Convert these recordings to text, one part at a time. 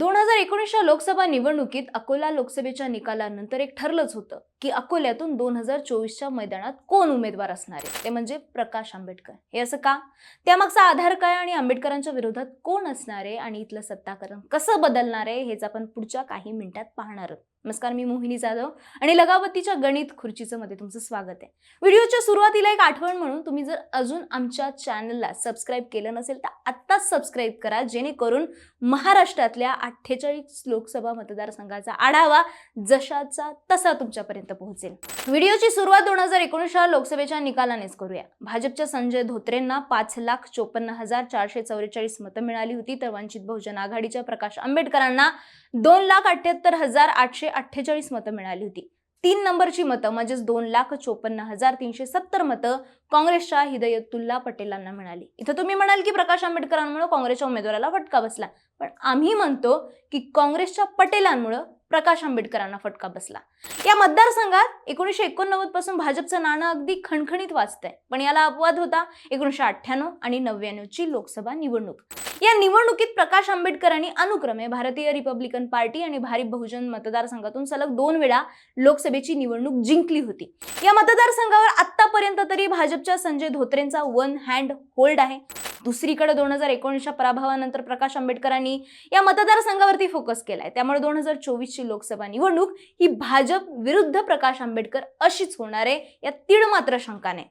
दोन हजार एकोणीसच्या लोकसभा निवडणुकीत अकोला लोकसभेच्या निकालानंतर एक ठरलंच होतं की अकोल्यातून दोन हजार चोवीसच्या मैदानात कोण उमेदवार असणार आहे? ते म्हणजे प्रकाश आंबेडकर. हे असं का? त्यामागचा आधार काय आणि आंबेडकरांच्या विरोधात कोण असणार आहे? आणि इथलं सत्ताकरण कसं बदलणार आहे? हेच आपण पुढच्या काही मिनिटात पाहणार आहोत. नमस्कार मी मोहिनी जाधव आणि लगावतीच्या गणित खुर्चीचं मध्ये तुमचं स्वागत आहे. व्हिडिओच्या सुरुवातीला एक आठवण म्हणून तुम्ही जर अजून आमच्या चॅनलला सबस्क्राईब केलं नसेल तर आत्ताच सबस्क्राईब करा जेणेकरून महाराष्ट्रातल्या अठ्ठेचाळीस लोकसभा मतदारसंघाचा आढावा जशाचा तसा तुमच्यापर्यंत पोहोचेल. व्हिडिओची सुरुवात दोन हजार एकोणीसच्या लोकसभेच्या निकालानेच करूया. भाजपच्या संजय धोत्रेंना पाच लाख चोपन्न हजार चारशे चौवेचाळीस मतं मिळाली होती. तर वंचित बहुजन आघाडीच्या प्रकाश आंबेडकरांना दोन लाख अठ्ठ्याहत्तर हजार आठशे अठ्ठेचाळीस मतं मिळाली होती. तीन नंबरची मतं म्हणजेच दोन लाख चोपन्न हजार तीनशे सत्तर मतं काँग्रेसच्या हिदयतुल्ला पटेलांना मिळाली. इथं तुम्ही म्हणाल की प्रकाश आंबेडकरांमुळे काँग्रेसच्या उमेदवाराला फटका बसला. पण आम्ही म्हणतो की काँग्रेसच्या पटेलांमुळं प्रकाश आंबेडकरांना फटका बसला. या मतदारसंघात एकोणीसशे एकोणनव्वदपासून भाजपचं नाणं अगदी खणखणीत वाचतंय पण याला अपवाद होता एकोणीसशे अठ्ठ्याण्णव आणि नव्याण्णव ची लोकसभा निवडणूक. या निवडणुकीत प्रकाश आंबेडकरांनी अनुक्रमे भारतीय रिपब्लिकन पार्टी आणि भारिप बहुजन मतदारसंघातून सलग दोन वेळा लोकसभेची निवडणूक जिंकली होती. या मतदारसंघावर आतापर्यंत तरी भाजपच्या संजय धोत्रेंचा वन हँड होल्ड आहे. दुसरीकडे दोन हजार एकोणीसच्या पराभवानंतर प्रकाश आंबेडकरांनी या मतदारसंघावरती फोकस केलाय. त्यामुळे दोन हजार चोवीसची लोकसभा निवडणूक ही भाजप विरुद्ध प्रकाश आंबेडकर अशीच होणार आहे या तीळ मात्र शंका नाही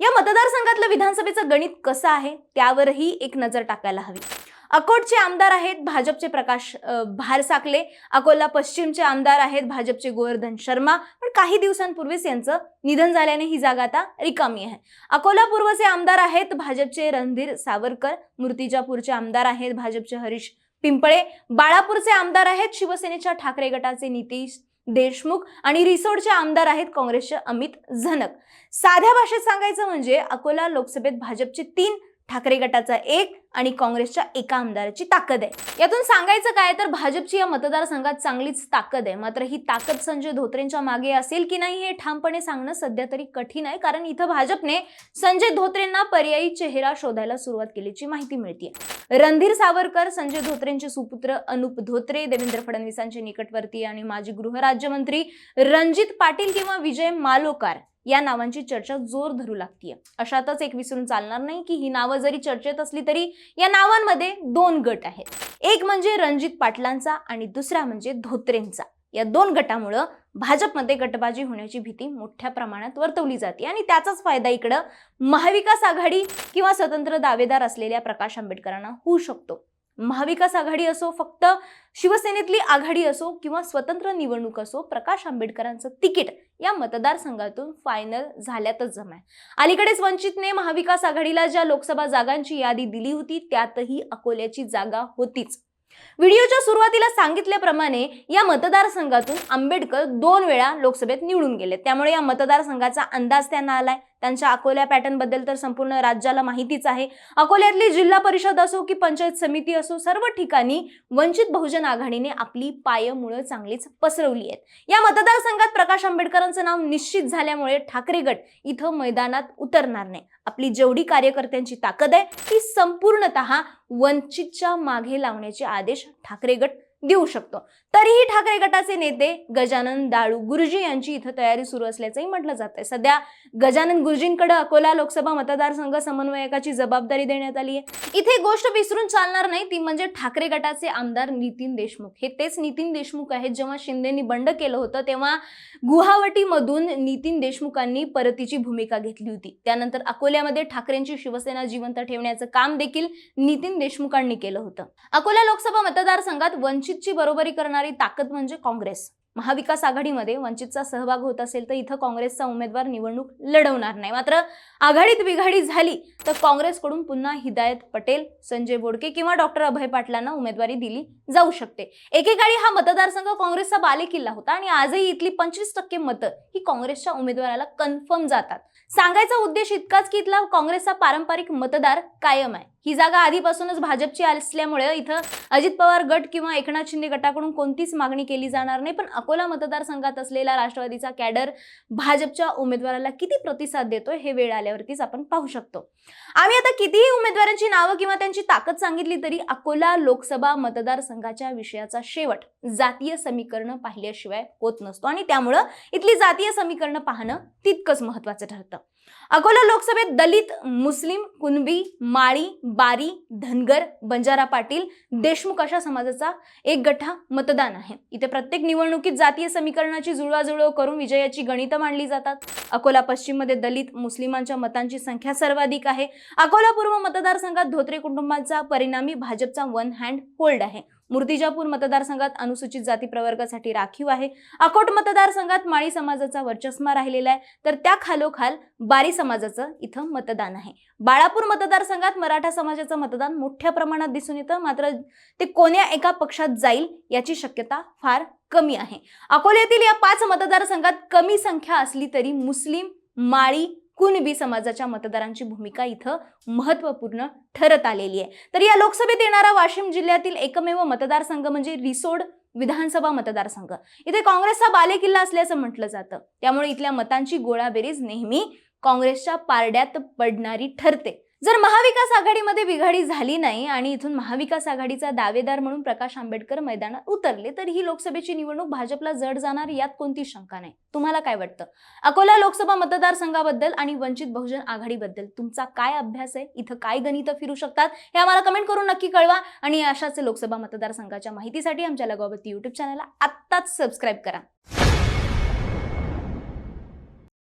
या मतदारसंघातलं विधानसभेचं गणित कसं आहे? त्यावरही एक नजर टाकायला हवी. अकोटचे आमदार आहेत भाजपचे प्रकाश भारसाकले अकोला पश्चिमचे आमदार आहेत भाजपचे गोवर्धन शर्मा. पण काही दिवसांपूर्वीच यांचं निधन झाल्याने ही जागा आता रिकामी आहे. अकोला पूर्वचे आमदार आहेत भाजपचे रणधीर सावरकर. मूर्तिजापूरचे आमदार आहेत भाजपचे हरीश पिंपळे. बाळापूरचे आमदार आहेत शिवसेनेच्या ठाकरे गटाचे नितीश देशमुख आणि रिसोडचे आमदार आहेत काँग्रेसचे अमित झनक. साध्या भाषेत सांगायचं म्हणजे अकोला लोकसभेत भाजपचे तीन ठाकरे गटाचा एक आणि काँग्रेसच्या एका आमदाराची ताकद आहे. यातून सांगायचं काय तर भाजपची या मतदारसंघात चांगलीच ताकद आहे. मात्र ही ताकद संजय धोत्रेंच्या मागे असेल की नाही हे ठामपणे सांगणं सध्या तरी कठीण आहे. कारण इथं भाजपने संजय धोत्रेंना पर्यायी चेहरा शोधायला सुरुवात केल्याची माहिती मिळते रणधीर सावरकर संजय धोत्रेंचे सुपुत्र अनुप धोत्रे देवेंद्र फडणवीसांचे निकटवर्तीय आणि माजी गृहराज्यमंत्री रणजित पाटील किंवा विजय मालोकार या नावांची चर्चा जोर धरू लागतीये. अशातच एक विसरून चालणार नाही की ही नावं जरी चर्चेत असली तरी या नावांमध्ये दोन गट आहेत. एक म्हणजे रणजित पाटलांचा आणि दुसरा म्हणजे धोत्रेंचा. या दोन गटामुळं भाजपमध्ये गटबाजी होण्याची भीती मोठ्या प्रमाणात वर्तवली जाते आणि त्याचाच फायदा इकडं महाविकास आघाडी किंवा स्वतंत्र दावेदार असलेल्या प्रकाश आंबेडकरांना होऊ शकतो. महाविकास आघाडी असो फक्त शिवसेनेतली आघाडी असो किंवा स्वतंत्र निवडणूक असो प्रकाश आंबेडकरांचं तिकीट या मतदारसंघातून फायनल झाल्यातच जमाय. अलीकडेच वंचितने महाविकास आघाडीला ज्या लोकसभा जागांची यादी दिली होती त्यातही अकोल्याची जागा होतीच. व्हिडिओच्या सुरुवातीला सांगितल्याप्रमाणे या मतदारसंघातून आंबेडकर दोन वेळा लोकसभेत निवडून गेले. त्यामुळे या मतदारसंघाचा अंदाज त्यांना आलाय. त्यांच्या अकोल्या पॅटर्नबद्दल तर संपूर्ण राज्याला माहितीच आहे. अकोल्यातली जिल्हा परिषद असो की पंचायत समिती असो सर्व ठिकाणी वंचित बहुजन आघाडीने आपली पायमुळं चांगलीच पसरवली आहेत. या मतदारसंघात प्रकाश आंबेडकरांचं नाव निश्चित झाल्यामुळे ठाकरे गट इथं मैदानात उतरणार नाही. आपली जेवढी कार्यकर्त्यांची ताकद आहे ती संपूर्णतः वंचितच्या मागे लावण्याचे आदेश ठाकरे गट देऊ शकतो. तरीही ठाकरे गटाचे नेते गजानन दाळू गुरुजी यांची इथं तयारी सुरू असल्याचंही म्हटलं जात आहे सध्या गजानन गुरुजींकडे अकोला लोकसभा मतदारसंघ समन्वयकाची जबाबदारी देण्यात आली आहे. इथे गोष्ट विसरून चालणार नाही ती म्हणजे ठाकरे गटाचे आमदार नितीन देशमुख. हे तेच नितीन देशमुख आहेत जेव्हा शिंदेनी बंड केलं होतं तेव्हा गुवाहाटीमधून नितीन देशमुखांनी परतीची भूमिका घेतली होती. त्यानंतर अकोल्यामध्ये ठाकरेंची शिवसेना जिवंत ठेवण्याचं काम देखील नितीन देशमुखांनी केलं होतं. अकोला लोकसभा मतदारसंघात वंचित वंचितची बरोबरी करणारी ताकद म्हणजे काँग्रेस. महाविकास आघाडीमध्ये वंचितचा सहभाग होत असेल तर इथं काँग्रेसचा उमेदवार निवडणूक लढवणार नाही. मात्र आघाडीत बिघाडी झाली तर काँग्रेसकडून पुन्हा हिदायत पटेल संजय बोडके किंवा डॉक्टर अभय पाटलांना उमेदवारी दिली जाऊ शकते. एकेकाळी हा मतदारसंघ काँग्रेसचा बालेकिल्ला होता आणि आजही इथली पंचवीस टक्के मतं ही काँग्रेसच्या उमेदवाराला कन्फर्म जातात. सांगायचा उद्देश इतकाच की इथला काँग्रेसचा पारंपरिक मतदार कायम आहे. ही जागा आधीपासूनच भाजपची असल्यामुळे इथं अजित पवार गट किंवा एकनाथ शिंदे गटाकडून कोणतीच मागणी केली जाणार नाही. पण अकोला मतदारसंघात असलेला राष्ट्रवादीचा कॅडर भाजपच्या उमेदवाराला किती प्रतिसाद देतोय हे वेळ आल्यावरतीच आपण पाहू शकतो. आम्ही आता कितीही उमेदवारांची नावं किंवा त्यांची ताकद सांगितली तरी अकोला लोकसभा मतदारसंघाच्या विषयाचा शेवट जातीय समीकरण पाहिल्याशिवाय होत नसतो आणि त्यामुळं इथली जातीय समीकरण पाहणं तितकंच महत्वाचं ठरतं. अकोला लोकसभेत दलित मुस्लिम कुणबी माळी बारी धनगर बंजारा पाटील देशमुख अशा समाजाचा एक गठ्ठा मतदान आहे. इथे प्रत्येक निवडणुकीत जातीय समीकरणाची जुळवाजुळव करून विजयाची गणितं मांडली जातात. अकोला पश्चिममध्ये दलित मुस्लिमांच्या मतांची संख्या सर्वाधिक आहे. अकोला पूर्व मतदारसंघात धोत्रे कुटुंबाचा परिणामी भाजपचा वन हँड होल्ड आहे. मूर्तिजापूर मतदारसंघात अनुसूचित जाती प्रवर्गासाठी राखीव आहे. अकोट मतदारसंघात माळी समाजाचा वर्चस्मा राहिलेला आहे. तर त्या खालोखाल बारी समाजाचं इथं मतदान आहे. बाळापूर मतदारसंघात मराठा समाजाचं मतदान मोठ्या प्रमाणात दिसून येतं. मात्र ते कोण्या एका पक्षात जाईल याची शक्यता फार कमी आहे. अकोल्यातील या पाच मतदारसंघात कमी संख्या असली तरी मुस्लिम माळी कुणबी समाजाच्या मतदारांची भूमिका इथं महत्त्वपूर्ण ठरत आलेली आहे. तर या लोकसभेत येणारा वाशिम जिल्ह्यातील एकमेव मतदारसंघ म्हणजे रिसोड विधानसभा मतदारसंघ. इथे काँग्रेसचा बालेकिल्ला असल्याचं म्हटलं जातं. त्यामुळे इथल्या मतांची गोळाबेरीज नेहमी काँग्रेसच्या पारड्यात पडणारी ठरते. जर महाविकास आघाडीमध्ये बिघाडी झाली नाही आणि इथून महाविकास आघाडीचा दावेदार म्हणून प्रकाश आंबेडकर मैदानात उतरले तर ही लोकसभेची निवडणूक भाजपला जड जाणार यात कोणती शंका नाही. तुम्हाला काय वाटतं? अकोला लोकसभा मतदारसंघाबद्दल आणि वंचित बहुजन आघाडीबद्दल तुमचा काय अभ्यास आहे? इथं काय गणितं फिरू शकतात? हे आम्हाला कमेंट करून नक्की कळवा आणि अशाच लोकसभा मतदारसंघाच्या माहितीसाठी आमच्या लगावती युट्यूब चॅनलला आत्ताच सबस्क्राईब करा.